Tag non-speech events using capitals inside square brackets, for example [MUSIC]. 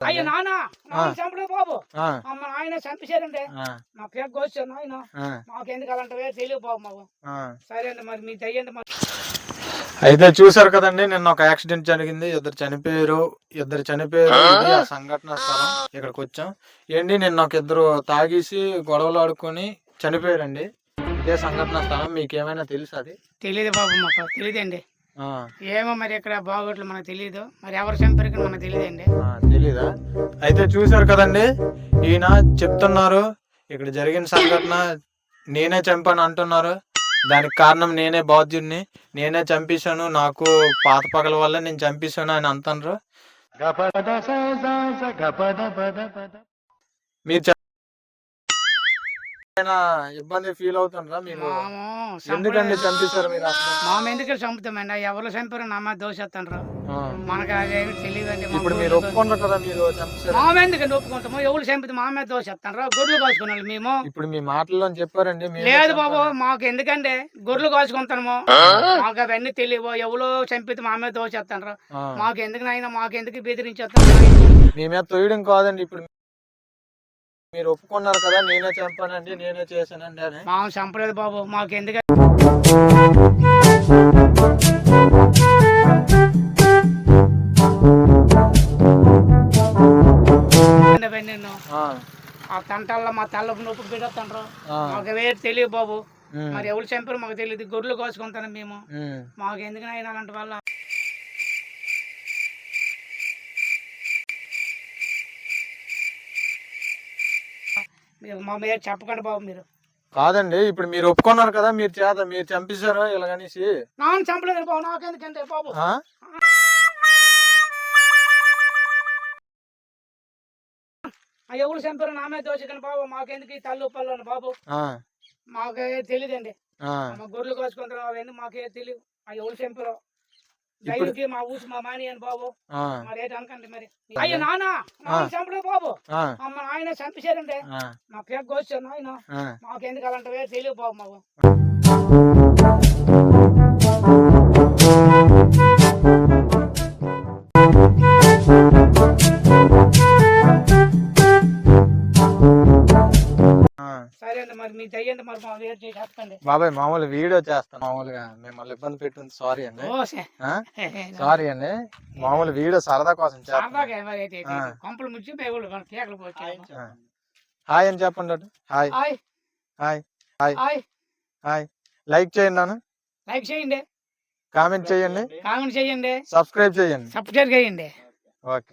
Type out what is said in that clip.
అయ్యో. చంపడే బాబు. ఆయన చంపేశారండి నా పేరు కోసాను మాకు ఎందుకు అలాంటివే తెలియదు బాబు మాకు. ఆ. సరే అండి మరి మీ దయ్యండి మరి. అయితే చూసారు కదండి నిన్న ఒక యాక్సిడెంట్ జరిగింది. ఇద్దరు చనిపోయారు. ఇద్దరు చనిపోయారు. ఇది ఆ సంఘటన స్థలం. ఇక్కడికి వచ్చాం. ఏంటి నిన్న ఒక ఇద్దరు తాగేసి గొడవలు ఆడుకొని చనిపోయారండి. ఇదే సంఘటన స్థలం. మీకు ఏమైనా తెలుసు అది? తెలియదు బాబు మాకు. తెలియదండి ఏమో మరి ఇక్కడ బాగోట్లు మనకు తెలియదు మరి ఎవరు చంపారు మనకు తెలియదండి ఆ, తెలీదా? అయితే చూసారు కదండి ఈయన చెప్తున్నారు ఇక్కడ జరిగిన సంఘటన నేనే చంపాను అంటున్నారు. దానికి కారణం నేనే బాధ్యుడిని. నేనే చంపేశాను నాకు పాత పగల వల్ల నేను చంపేశాను అని అంటున్నారు. మీరు ఇబ్బంది ఫీల్ అవుతుండ్రా మీరు? మాము ఎందుకండి చంపేశారు మీరు మామ ఎందుకు చంపుతామండి? ఎవరు చంపారు నా మీద దోషేస్తాను ఆ, మనకు అదేమి తెలియదండి మా ఇప్పుడు మీరు కదా మీరు మామ ఎందుకండి ఒప్పుకుంటాము? ఎవరు చంపితే మా మీద దోషేస్తాను గొర్రెలు కాసుకున్నాను మేము. ఇప్పుడు మీ మాటల్లో చెప్పారండి మేమే లేదు. బాబు మాకు ఎందుకంటే గొర్రెలు కాసుకుంటాము మాకు అవన్నీ తెలియవు. ఎవరో చంపితే మా మీద దోషేస్తాను ఆ. మాకు ఎందుకు నాయన? మాకు ఎందుకు బెదిరించేస్తాను మీ మీద తోయడం కాదండి ఇప్పుడు మీరు ఒప్పుకున్నారు కదా నేనే చంపానండి నేనే చేశానండి అని. మా చంపలేదు బాబు మాకు ఎందుకు నిన్ను? ఆ, ఆ తంటాల్లో మా తల్ల నొప్పి పెడతాండ్రు. ఆ, మాకు వేరు తెలియదు బాబు. ఉమ్, మరి ఎవరు చంపారు మాకు తెలియదు. గొర్రెలు కోసుకుంటాను మేము. ఉమ్. మాకు ఎందుకు నాయన అలాంటి వల్ల మా మీద చెప్పకండి బాబు మీరు. కాదండి ఇప్పుడు మీరు ఒప్పుకున్నారు కదా మీరు చేత మీరు చంపేశారు ఇలాగనేసి? నాన్న చంపలేదు బాబు నాకెందుకంటే బాబు? ఆ? ఆ ఎవరు చంపారు నా మీద దోషకండి బాబు మాకెందుకు ఈ తల్లు పళ్ళు అని బాబు? ఆ, మాకే తెలియదండి. ఆ. మా గొర్రెలు కోసుకుంటారు అవన్నీ మాకే తెలియదు ఆ ఎవరు చంపారు? దయ్యంకి మా ఊసి మా మాని అని బాబు. మరి ఏంటి అనకండి మరి? అయ్యో నాన్న చంపలేదు బాబు. అమ్మ ఆయన చంపేశారండి ఆ, నా పేరు కోసాను ఆయన. మాకు ఎందుకు అలాంటివే తెలియదు బాబు మాకు. మీ దయ్యండి మరి మా వేరు చేసి చెప్పండి బాబాయ్ మామూలు వీడియో చేస్తాను మామూలుగా మిమ్మల్ని ఇబ్బంది పెట్టింది. సారీ అండి? సారీ [LAUGHS] అండి. మామూలు వీడియో సరదా కోసం చేస్తాను. కొంపలు మన కేకలు పోయి. హాయ్ అని చెప్పండి hi hi hi hi hi like చేయండి నాన్న. లైక్ చేయండి. కామెంట్ చేయండి. కామెంట్ చేయండి. సబ్స్క్రైబ్ చేయండి. సబ్స్క్రైబ్ చేయండి. ఓకే